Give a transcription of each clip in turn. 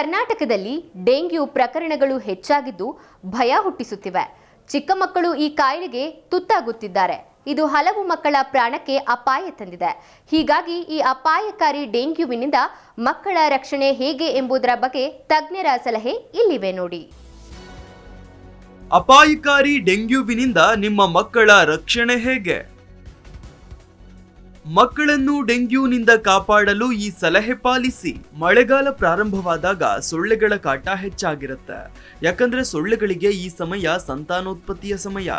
ಕರ್ನಾಟಕದಲ್ಲಿ ಡೆಂಗ್ಯೂ ಪ್ರಕರಣಗಳು ಹೆಚ್ಚಾಗಿದ್ದು ಭಯ ಹುಟ್ಟಿಸುತ್ತಿವೆ. ಚಿಕ್ಕ ಮಕ್ಕಳು ಈ ಕಾಯಿಲೆಗೆ ತುತ್ತಾಗುತ್ತಿದ್ದಾರೆ. ಇದು ಹಲವು ಮಕ್ಕಳ ಪ್ರಾಣಕ್ಕೆ ಅಪಾಯ ತಂದಿದೆ. ಹೀಗಾಗಿ ಈ ಅಪಾಯಕಾರಿ ಡೆಂಗ್ಯೂವಿನಿಂದ ಮಕ್ಕಳ ರಕ್ಷಣೆ ಹೇಗೆ ಎಂಬುದರ ಬಗ್ಗೆ ತಜ್ಞರ ಸಲಹೆ ಇಲ್ಲಿವೆ ನೋಡಿ. ಅಪಾಯಕಾರಿ ಡೆಂಗ್ಯೂವಿನಿಂದ ನಿಮ್ಮ ಮಕ್ಕಳ ರಕ್ಷಣೆ ಹೇಗೆ? ಮಕ್ಕಳನ್ನು ಡೆಂಗ್ಯೂನಿಂದ ಕಾಪಾಡಲು ಈ ಸಲಹೆ ಪಾಲಿಸಿ. ಮಳೆಗಾಲ ಪ್ರಾರಂಭವಾದಾಗ ಸೊಳ್ಳೆಗಳ ಕಾಟ ಹೆಚ್ಚಾಗಿರುತ್ತೆ. ಯಾಕಂದ್ರೆ ಸೊಳ್ಳೆಗಳಿಗೆ ಈ ಸಮಯ ಸಂತಾನೋತ್ಪತ್ತಿಯ ಸಮಯ.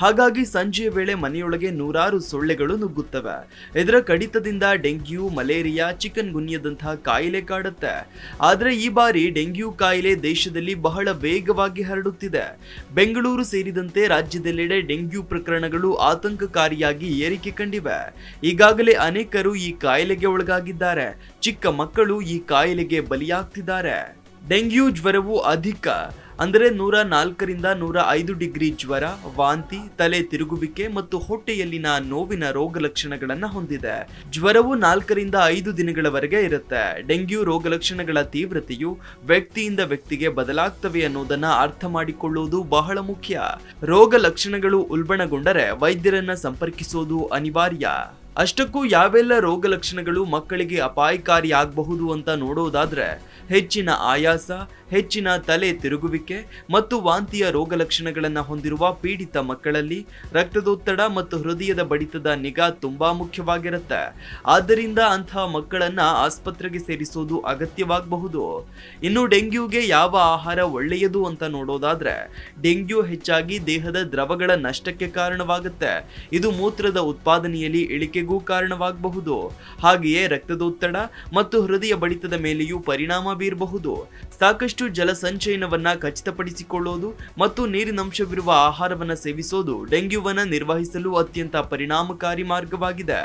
ಹಾಗಾಗಿ ಸಂಜೆಯ ವೇಳೆ ಮನೆಯೊಳಗೆ ನೂರಾರು ಸೊಳ್ಳೆಗಳು ನುಗ್ಗುತ್ತವೆ. ಇದರ ಕಡಿತದಿಂದ ಡೆಂಗ್ಯೂ, ಮಲೇರಿಯಾ, ಚಿಕನ್ ಗುನ್ಯದಂತಹ ಕಾಯಿಲೆ ಕಾಡುತ್ತೆ. ಆದ್ರೆ ಈ ಬಾರಿ ಡೆಂಗ್ಯೂ ಕಾಯಿಲೆ ದೇಶದಲ್ಲಿ ಬಹಳ ವೇಗವಾಗಿ ಹರಡುತ್ತಿದೆ. ಬೆಂಗಳೂರು ಸೇರಿದಂತೆ ರಾಜ್ಯದೆಲ್ಲೆಡೆ ಡೆಂಗ್ಯೂ ಪ್ರಕರಣಗಳು ಆತಂಕಕಾರಿಯಾಗಿ ಏರಿಕೆ ಕಂಡಿವೆ. ಈಗಾಗಲೇ ಅನೇಕರು ಈ ಕಾಯಿಲೆಗೆ ಒಳಗಾಗಿದ್ದಾರೆ. ಚಿಕ್ಕ ಮಕ್ಕಳು ಈ ಕಾಯಿಲೆಗೆ ಬಲಿಯಾಗ್ತಿದ್ದಾರೆ. ಡೆಂಗ್ಯೂ ಜ್ವರವು ಅಧಿಕ. ಅಂದರೆ ನೂರ ನಾಲ್ಕರಿಂದ ನೂರ ಐದು ಡಿಗ್ರಿ ಜ್ವರ, ವಾಂತಿ, ತಲೆ ತಿರುಗುವಿಕೆ ಮತ್ತು ಹೊಟ್ಟೆಯಲ್ಲಿನ ನೋವಿನ ರೋಗ ಲಕ್ಷಣಗಳನ್ನು ಹೊಂದಿದೆ. ಜ್ವರವು ನಾಲ್ಕರಿಂದ ಐದು ದಿನಗಳವರೆಗೆ ಇರುತ್ತೆ. ಡೆಂಗ್ಯೂ ರೋಗ ಲಕ್ಷಣಗಳ ತೀವ್ರತೆಯು ವ್ಯಕ್ತಿಯಿಂದ ವ್ಯಕ್ತಿಗೆ ಬದಲಾಗ್ತವೆ ಅನ್ನೋದನ್ನ ಅರ್ಥ ಮಾಡಿಕೊಳ್ಳುವುದು ಬಹಳ ಮುಖ್ಯ. ರೋಗ ಲಕ್ಷಣಗಳು ಉಲ್ಬಣಗೊಂಡರೆ ವೈದ್ಯರನ್ನ ಸಂಪರ್ಕಿಸೋದು ಅನಿವಾರ್ಯ. ಅಷ್ಟಕ್ಕೂ ಯಾವೆಲ್ಲ ರೋಗ ಲಕ್ಷಣಗಳು ಮಕ್ಕಳಿಗೆ ಅಪಾಯಕಾರಿ ಆಗಬಹುದು ಅಂತ ನೋಡೋದಾದ್ರೆ ಹೆಚ್ಚಿನ ಆಯಾಸ, ಹೆಚ್ಚಿನ ತಲೆ ತಿರುಗುವಿಕೆ ಮತ್ತು ವಾಂತಿಯ ರೋಗ ಲಕ್ಷಣಗಳನ್ನು ಹೊಂದಿರುವ ಪೀಡಿತ ಮಕ್ಕಳಲ್ಲಿ ರಕ್ತದೊತ್ತಡ ಮತ್ತು ಹೃದಯದ ಬಡಿತದ ನಿಗಾ ತುಂಬಾ ಮುಖ್ಯವಾಗಿರುತ್ತೆ. ಆದ್ದರಿಂದ ಅಂತಹ ಮಕ್ಕಳನ್ನ ಆಸ್ಪತ್ರೆಗೆ ಸೇರಿಸೋದು ಅಗತ್ಯವಾಗಬಹುದು. ಇನ್ನು ಡೆಂಗ್ಯೂಗೆ ಯಾವ ಆಹಾರ ಒಳ್ಳೆಯದು ಅಂತ ನೋಡೋದಾದ್ರೆ, ಡೆಂಗ್ಯೂ ಹೆಚ್ಚಾಗಿ ದೇಹದ ದ್ರವಗಳ ನಷ್ಟಕ್ಕೆ ಕಾರಣವಾಗುತ್ತೆ. ಇದು ಮೂತ್ರದ ಉತ್ಪಾದನೆಯಲ್ಲಿ ಇಳಿಕೆಗೂ ಕಾರಣವಾಗಬಹುದು. ಹಾಗೆಯೇ ರಕ್ತದೊತ್ತಡ ಮತ್ತು ಹೃದಯ ಬಡಿತದ ಮೇಲೆಯೂ ಪರಿಣಾಮ ಬೀರಬಹುದು ಸಾಕಷ್ಟು ಜಲ ಸಂಚಯನವನ್ನ ಖಚಿತಪಡಿಸಿಕೊಳ್ಳೋದು ಮತ್ತು ನೀರಿನಂಶವಿರುವ ಆಹಾರವನ್ನ ಸೇವಿಸೋದು ಡೆಂಗ್ಯೂವನ್ನು ನಿರ್ವಹಿಸಲು ಅತ್ಯಂತ ಪರಿಣಾಮಕಾರಿ ಮಾರ್ಗವಾಗಿದೆ.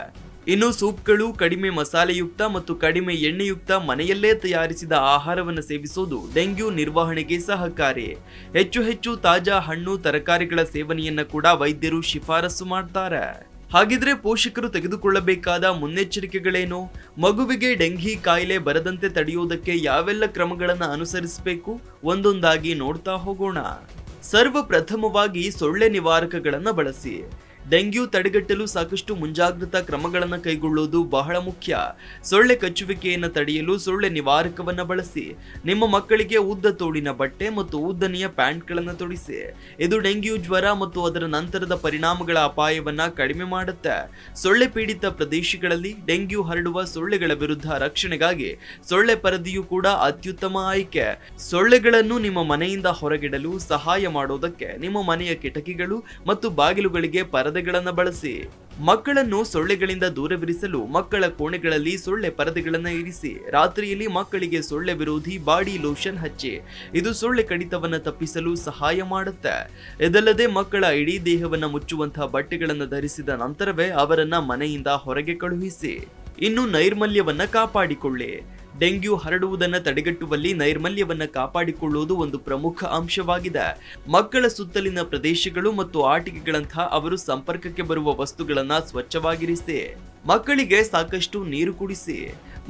ಇನ್ನು ಸೂಪ್ಗಳು ಕಡಿಮೆ ಮಸಾಲೆಯುಕ್ತ ಮತ್ತು ಕಡಿಮೆ ಎಣ್ಣೆಯುಕ್ತ ಮನೆಯಲ್ಲೇ ತಯಾರಿಸಿದ ಆಹಾರವನ್ನು ಸೇವಿಸೋದು ಡೆಂಗ್ಯೂ ನಿರ್ವಹಣೆಗೆ ಸಹಕಾರಿ. ಹೆಚ್ಚು ಹೆಚ್ಚು ತಾಜಾ ಹಣ್ಣು, ತರಕಾರಿಗಳ ಸೇವನೆಯನ್ನು ಕೂಡ ವೈದ್ಯರು ಶಿಫಾರಸು ಮಾಡ್ತಾರೆ. ಹಾಗಿದ್ರೆ ಪೋಷಕರು ತೆಗೆದುಕೊಳ್ಳಬೇಕಾದ ಮುನ್ನೆಚ್ಚರಿಕೆಗಳೇನು? ಮಗುವಿಗೆ ಡೆಂಘಿ ಕಾಯಿಲೆ ಬರದಂತೆ ತಡೆಯುವುದಕ್ಕೆ ಯಾವೆಲ್ಲ ಕ್ರಮಗಳನ್ನು ಅನುಸರಿಸಬೇಕು? ಒಂದೊಂದಾಗಿ ನೋಡ್ತಾ ಹೋಗೋಣ. ಸರ್ವಪ್ರಥಮವಾಗಿ ಸೊಳ್ಳೆ ನಿವಾರಕಗಳನ್ನು ಬಳಸಿ. ಡೆಂಗ್ಯೂ ತಡೆಗಟ್ಟಲು ಸಾಕಷ್ಟು ಮುಂಜಾಗ್ರತಾ ಕ್ರಮಗಳನ್ನು ಕೈಗೊಳ್ಳುವುದು ಬಹಳ ಮುಖ್ಯ. ಸೊಳ್ಳೆ ಕಚ್ಚುವಿಕೆಯನ್ನು ತಡೆಯಲು ಸೊಳ್ಳೆ ನಿವಾರಕವನ್ನು ಬಳಸಿ, ನಿಮ್ಮ ಮಕ್ಕಳಿಗೆ ಉದ್ದ ತೋಳಿನ ಬಟ್ಟೆ ಮತ್ತು ಉದ್ದನೆಯ ಪ್ಯಾಂಟ್ಗಳನ್ನು ತೊಡಿಸಿ. ಇದು ಡೆಂಗ್ಯೂ ಜ್ವರ ಮತ್ತು ಅದರ ನಂತರದ ಪರಿಣಾಮಗಳ ಅಪಾಯವನ್ನು ಕಡಿಮೆ ಮಾಡುತ್ತೆ. ಸೊಳ್ಳೆ ಪೀಡಿತ ಪ್ರದೇಶಗಳಲ್ಲಿ ಡೆಂಗ್ಯೂ ಹರಡುವ ಸೊಳ್ಳೆಗಳ ವಿರುದ್ಧ ರಕ್ಷಣೆಗಾಗಿ ಸೊಳ್ಳೆ ಪರದೆಯು ಕೂಡ ಅತ್ಯುತ್ತಮ ಆಯ್ಕೆ. ಸೊಳ್ಳೆಗಳನ್ನು ನಿಮ್ಮ ಮನೆಯಿಂದ ಹೊರಗಿಡಲು ಸಹಾಯ ಮಾಡೋದಕ್ಕೆ ನಿಮ್ಮ ಮನೆಯ ಕಿಟಕಿಗಳು ಮತ್ತು ಬಾಗಿಲುಗಳಿಗೆ ಪರದೆಗಳನ್ನು ಬಳಸಿ, ಮಕ್ಕಳನ್ನು ಸೊಳ್ಳೆಗಳಿಂದ ದೂರವಿರಿಸಲು ಮಕ್ಕಳ ಕೋಣೆಗಳಲ್ಲಿ ಸೊಳ್ಳೆ ಪರದೆಗಳನ್ನು ಇರಿಸಿ, ರಾತ್ರಿಯಲ್ಲಿ ಮಕ್ಕಳಿಗೆ ಸೊಳ್ಳೆ ವಿರೋಧಿ ಬಾಡಿ ಲೋಷನ್ ಹಚ್ಚಿ, ಇದು ಸೊಳ್ಳೆ ಕಡಿತವನ್ನು ತಪ್ಪಿಸಲು ಸಹಾಯ ಮಾಡುತ್ತೆ. ಇದಲ್ಲದೆ ಮಕ್ಕಳ ಇಡೀ ದೇಹವನ್ನು ಮುಚ್ಚುವಂತಹ ಬಟ್ಟೆಗಳನ್ನು ಧರಿಸಿದ ನಂತರವೇ ಅವರನ್ನ ಮನೆಯಿಂದ ಹೊರಗೆ ಕಳುಹಿಸಿ, ಇನ್ನು ನೈರ್ಮಲ್ಯವನ್ನು ಕಾಪಾಡಿಕೊಳ್ಳಿ. ಡೆಂಗ್ಯೂ ಹರಡುವುದನ್ನು ತಡೆಗಟ್ಟುವಲ್ಲಿ ನೈರ್ಮಲ್ಯವನ್ನು ಕಾಪಾಡಿಕೊಳ್ಳುವುದು ಒಂದು ಪ್ರಮುಖ ಅಂಶವಾಗಿದೆ. ಮಕ್ಕಳ ಸುತ್ತಲಿನ ಪ್ರದೇಶಗಳು ಮತ್ತು ಆಟಿಕೆಗಳಂತಹ ಅವರು ಸಂಪರ್ಕಕ್ಕೆ ಬರುವ ವಸ್ತುಗಳನ್ನು ಸ್ವಚ್ಛವಾಗಿರಿಸಿ, ಮಕ್ಕಳಿಗೆ ಸಾಕಷ್ಟು ನೀರು ಕುಡಿಸಿ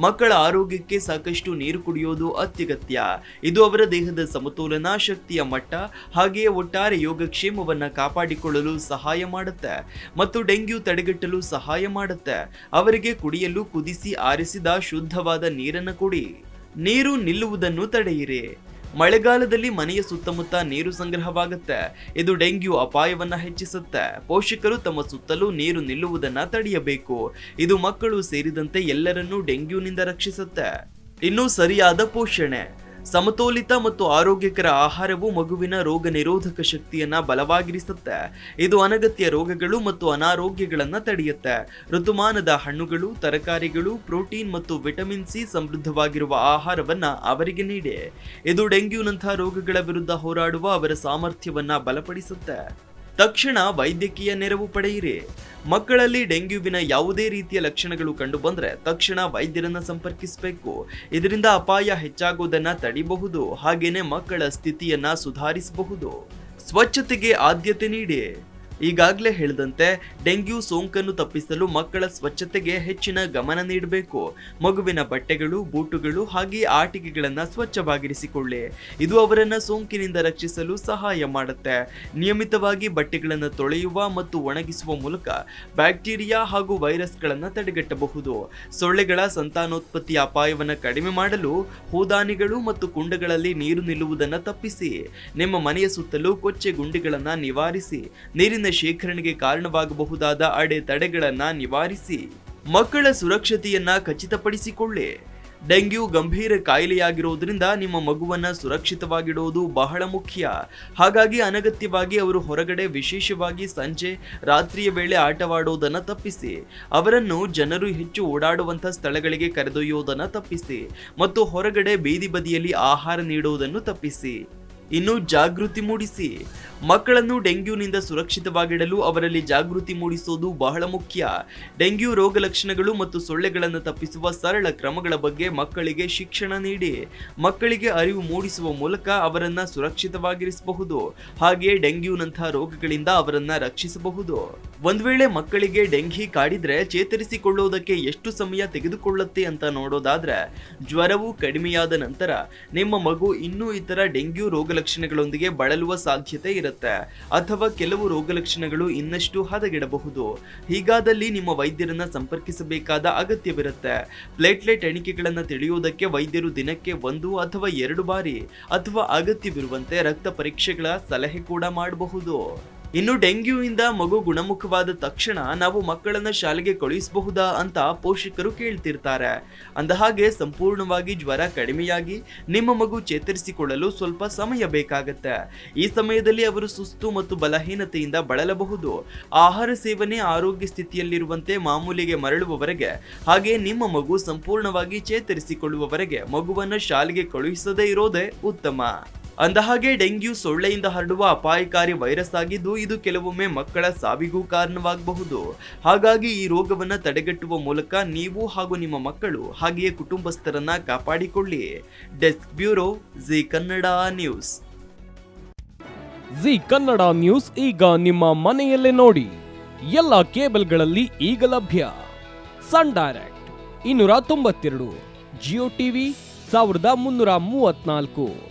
ಮಕ್ಕಳ ಆರೋಗ್ಯಕ್ಕೆ ಸಾಕಷ್ಟು ನೀರು ಕುಡಿಯೋದು ಅತ್ಯಗತ್ಯ. ಇದು ಅವರ ದೇಹದ ಸಮತೋಲನ ಶಕ್ತಿಯ ಮಟ್ಟ, ಹಾಗೆಯೇ ಒಟ್ಟಾರೆ ಯೋಗಕ್ಷೇಮವನ್ನು ಕಾಪಾಡಿಕೊಳ್ಳಲು ಸಹಾಯ ಮಾಡುತ್ತೆ ಮತ್ತು ಡೆಂಗ್ಯೂ ತಡೆಗಟ್ಟಲು ಸಹಾಯ ಮಾಡುತ್ತೆ. ಅವರಿಗೆ ಕುಡಿಯಲು ಕುದಿಸಿ ಆರಿಸಿದ ಶುದ್ಧವಾದ ನೀರನ್ನು ಕೊಡಿ. ನೀರು ನಿಲ್ಲುವುದನ್ನು ತಡೆಯಿರಿ. ಮಳೆಗಾಲದಲ್ಲಿ ಮನೆಯ ಸುತ್ತಮುತ್ತ ನೀರು ಸಂಗ್ರಹವಾಗುತ್ತೆ. ಇದು ಡೆಂಗ್ಯೂ ಅಪಾಯವನ್ನ ಹೆಚ್ಚಿಸುತ್ತೆ. ಪೋಷಕರು ತಮ್ಮ ಸುತ್ತಲೂ ನೀರು ನಿಲ್ಲುವುದನ್ನ ತಡೆಯಬೇಕು. ಇದು ಮಕ್ಕಳು ಸೇರಿದಂತೆ ಎಲ್ಲರನ್ನೂ ಡೆಂಗ್ಯೂನಿಂದ ರಕ್ಷಿಸುತ್ತೆ. ಇನ್ನು ಸರಿಯಾದ ಪೋಷಣೆ. ಸಮತೋಲಿತ ಮತ್ತು ಆರೋಗ್ಯಕರ ಆಹಾರವು ಮಗುವಿನ ರೋಗ ನಿರೋಧಕ ಶಕ್ತಿಯನ್ನ ಬಲವಾಗಿರಿಸುತ್ತೆ. ಇದು ಅನಗತ್ಯ ರೋಗಗಳು ಮತ್ತು ಅನಾರೋಗ್ಯಗಳನ್ನ ತಡೆಯುತ್ತೆ. ಋತುಮಾನದ ಹಣ್ಣುಗಳು, ತರಕಾರಿಗಳು, ಪ್ರೋಟೀನ್ ಮತ್ತು ವಿಟಮಿನ್ ಸಿ ಸಮೃದ್ಧವಾಗಿರುವ ಆಹಾರವನ್ನ ಅವರಿಗೆ ನೀಡಿ. ಇದು ಡೆಂಗ್ಯೂನಂತಹ ರೋಗಗಳ ವಿರುದ್ಧ ಹೋರಾಡುವ ಅವರ ಸಾಮರ್ಥ್ಯವನ್ನ ಬಲಪಡಿಸುತ್ತೆ. ತಕ್ಷಣ ವೈದ್ಯಕೀಯ ನೆರವು ಪಡೆಯಿರಿ. ಮಕ್ಕಳಲ್ಲಿ ಡೆಂಗ್ಯೂವಿನ ಯಾವುದೇ ರೀತಿಯ ಲಕ್ಷಣಗಳು ಕಂಡುಬಂದರೆ ತಕ್ಷಣ ವೈದ್ಯರನ್ನು ಸಂಪರ್ಕಿಸಬೇಕು. ಇದರಿಂದ ಅಪಾಯ ಹೆಚ್ಚಾಗುವುದನ್ನ ತಡಿಬಹುದು, ಹಾಗೇನೆ ಮಕ್ಕಳ ಸ್ಥಿತಿಯನ್ನು ಸುಧಾರಿಸಬಹುದು. ಸ್ವಚ್ಛತೆಗೆ ಆದ್ಯತೆ ನೀಡಿ. ಈಗಾಗಲೇ ಹೇಳಿದಂತೆ ಡೆಂಗ್ಯೂ ಸೋಂಕನ್ನು ತಪ್ಪಿಸಲು ಮಕ್ಕಳ ಸ್ವಚ್ಛತೆಗೆ ಹೆಚ್ಚಿನ ಗಮನ ನೀಡಬೇಕು. ಮಗುವಿನ ಬಟ್ಟೆಗಳು, ಬೂಟುಗಳು ಹಾಗೆ ಆಟಿಕೆಗಳನ್ನ ಸ್ವಚ್ಛವಾಗಿರಿಸಿಕೊಳ್ಳಿ. ಇದು ಅವರನ್ನು ಸೋಂಕಿನಿಂದ ರಕ್ಷಿಸಲು ಸಹಾಯ ಮಾಡುತ್ತೆ. ನಿಯಮಿತವಾಗಿ ಬಟ್ಟೆಗಳನ್ನು ತೊಳೆಯುವ ಮತ್ತು ಒಣಗಿಸುವ ಮೂಲಕ ಬ್ಯಾಕ್ಟೀರಿಯಾ ಹಾಗೂ ವೈರಸ್ಗಳನ್ನು ತಡೆಗಟ್ಟಬಹುದು. ಸೊಳ್ಳೆಗಳ ಸಂತಾನೋತ್ಪತ್ತಿ ಅಪಾಯವನ್ನು ಕಡಿಮೆ ಮಾಡಲು ಹೂದಾನಿಗಳು ಮತ್ತು ಕುಂಡಗಳಲ್ಲಿ ನೀರು ನಿಲ್ಲುವುದನ್ನು ತಪ್ಪಿಸಿ. ನಿಮ್ಮ ಮನೆಯ ಸುತ್ತಲೂ ಕೊಚ್ಚೆ ಗುಂಡಿಗಳನ್ನು ನಿವಾರಿಸಿ. ನೀರಿನ ಶೇಖರಣೆಗೆ ಕಾರಣವಾಗಬಹುದಾದ ಅಡೆತಡೆಗಳನ್ನು ನಿವಾರಿಸಿ ಮಕ್ಕಳ ಸುರಕ್ಷತೆಯನ್ನ ಖಚಿತಪಡಿಸಿಕೊಳ್ಳಿ. ಡೆಂಗ್ಯೂ ಗಂಭೀರ ಕಾಯಿಲೆಯಾಗಿರೋದ್ರಿಂದ ನಿಮ್ಮ ಮಗುವನ್ನ ಸುರಕ್ಷಿತವಾಗಿಡುವುದು ಬಹಳ ಮುಖ್ಯ. ಹಾಗಾಗಿ ಅನಗತ್ಯವಾಗಿ ಅವರು ಹೊರಗಡೆ ವಿಶೇಷವಾಗಿ ಸಂಜೆ ರಾತ್ರಿಯ ವೇಳೆ ಆಟವಾಡುವುದನ್ನು ತಪ್ಪಿಸಿ. ಅವರನ್ನು ಜನರು ಹೆಚ್ಚು ಓಡಾಡುವಂಥ ಸ್ಥಳಗಳಿಗೆ ಕರೆದೊಯ್ಯುವುದನ್ನು ತಪ್ಪಿಸಿ. ಮತ್ತು ಹೊರಗಡೆ ಬೀದಿ ಬದಿಯಲ್ಲಿ ಆಹಾರ ನೀಡುವುದನ್ನು ತಪ್ಪಿಸಿ. ಇನ್ನು ಜಾಗೃತಿ ಮೂಡಿಸಿ. ಮಕ್ಕಳನ್ನು ಡೆಂಗ್ಯೂನಿಂದ ಸುರಕ್ಷಿತವಾಗಿಡಲು ಅವರಲ್ಲಿ ಜಾಗೃತಿ ಮೂಡಿಸೋದು ಬಹಳ ಮುಖ್ಯ. ಡೆಂಗ್ಯೂ ರೋಗ ಲಕ್ಷಣಗಳು ಮತ್ತು ಸೊಳ್ಳೆಗಳನ್ನು ತಪ್ಪಿಸುವ ಸರಳ ಕ್ರಮಗಳ ಬಗ್ಗೆ ಮಕ್ಕಳಿಗೆ ಶಿಕ್ಷಣ ನೀಡಿ. ಮಕ್ಕಳಿಗೆ ಅರಿವು ಮೂಡಿಸುವ ಮೂಲಕ ಅವರನ್ನು ಸುರಕ್ಷಿತವಾಗಿರಿಸಬಹುದು. ಹಾಗೆಯೇ ಡೆಂಗ್ಯೂನಂತಹ ರೋಗಗಳಿಂದ ಅವರನ್ನು ರಕ್ಷಿಸಬಹುದು. ಒಂದ್ ವೇಳೆ ಮಕ್ಕಳಿಗೆ ಡೆಂಘಿ ಕಾಡಿದ್ರೆ ಚೇತರಿಸಿಕೊಳ್ಳುವುದಕ್ಕೆ ಎಷ್ಟು ಸಮಯ ತೆಗೆದುಕೊಳ್ಳುತ್ತೆ ಅಂತ ನೋಡೋದಾದ್ರೆ, ಜ್ವರವು ಕಡಿಮೆಯಾದ ನಂತರ ನಿಮ್ಮ ಮಗು ಇನ್ನೂ ಇತರ ಡೆಂಗ್ಯೂ ರೋಗ ಲಕ್ಷಣಗಳೊಂದಿಗೆ ಬಳಲುವ ಸಾಧ್ಯತೆ ಇರುತ್ತೆ. ಅಥವಾ ಕೆಲವು ರೋಗ ಲಕ್ಷಣಗಳು ಇನ್ನಷ್ಟು ಹದಗೆಡಬಹುದು. ಹೀಗಾದಲ್ಲಿ ನಿಮ್ಮ ವೈದ್ಯರನ್ನ ಸಂಪರ್ಕಿಸಬೇಕಾದ ಅಗತ್ಯವಿರುತ್ತೆ. ಪ್ಲೇಟ್ಲೆಟ್ ಎಣಿಕೆಗಳನ್ನು ತಿಳಿಯುವುದಕ್ಕೆ ವೈದ್ಯರು ದಿನಕ್ಕೆ ಒಂದು ಅಥವಾ ಎರಡು ಬಾರಿ ಅಥವಾ ಅಗತ್ಯವಿರುವಂತೆ ರಕ್ತ ಪರೀಕ್ಷೆಗಳ ಸಲಹೆ ಕೂಡ ಮಾಡಬಹುದು. ಇನ್ನು ಡೆಂಗ್ಯೂಯಿಂದ ಮಗು ಗುಣಮುಖವಾದ ತಕ್ಷಣ ನಾವು ಮಕ್ಕಳನ್ನ ಶಾಲೆಗೆ ಕಳುಹಿಸಬಹುದಾ ಅಂತ ಪೋಷಕರು ಕೇಳ್ತಿರ್ತಾರೆ. ಅಂದಹಾಗೆ ಸಂಪೂರ್ಣವಾಗಿ ಜ್ವರ ಕಡಿಮೆಯಾಗಿ ನಿಮ್ಮ ಮಗು ಚೇತರಿಸಿಕೊಳ್ಳಲು ಸ್ವಲ್ಪ ಸಮಯ ಬೇಕಾಗತ್ತೆ. ಈ ಸಮಯದಲ್ಲಿ ಅವರು ಸುಸ್ತು ಮತ್ತು ಬಲಹೀನತೆಯಿಂದ ಬಳಲಬಹುದು. ಆಹಾರ ಸೇವನೆ ಆರೋಗ್ಯ ಸ್ಥಿತಿಯಲ್ಲಿರುವಂತೆ ಮಾಮೂಲಿಗೆ ಮರಳುವವರೆಗೆ, ಹಾಗೆ ನಿಮ್ಮ ಮಗು ಸಂಪೂರ್ಣವಾಗಿ ಚೇತರಿಸಿಕೊಳ್ಳುವವರೆಗೆ ಮಗುವನ್ನು ಶಾಲೆಗೆ ಕಳುಹಿಸದೇ ಇರೋದೇ ಉತ್ತಮ. ಅಂದಹಾಗೆ, ಡೆಂಗ್ಯೂ ಸೊಳ್ಳೆಯಿಂದ ಹರಡುವ ಅಪಾಯಕಾರಿ ವೈರಸ್ ಆಗಿದ್ದು, ಇದು ಕೆಲವೊಮ್ಮೆ ಮಕ್ಕಳ ಸಾವಿಗೂ ಕಾರಣವಾಗಬಹುದು. ಹಾಗಾಗಿ ಈ ರೋಗವನ್ನು ತಡೆಗಟ್ಟುವ ಮೂಲಕ ನೀವು ಹಾಗೂ ನಿಮ್ಮ ಮಕ್ಕಳು ಹಾಗೆಯೇ ಕುಟುಂಬಸ್ಥರನ್ನ ಕಾಪಾಡಿಕೊಳ್ಳಿ. Desk bureau, Zee Kannada news. Zee Kannada news ಈಗ ನಿಮ್ಮ ಮನೆಯಲ್ಲೇ ನೋಡಿ. ಎಲ್ಲ ಕೇಬಲ್ಗಳಲ್ಲಿ ಈಗ ಲಭ್ಯ. ಸನ್ ಡೈರೆಕ್ಟ್, ಇನ್ನೂರ ತೊಂಬತ್ತೆರಡು, ಜಿಯೋ ಟಿವಿ, ಸಾವಿರದ ಮುನ್ನೂರ ಮೂವತ್ನಾಲ್ಕು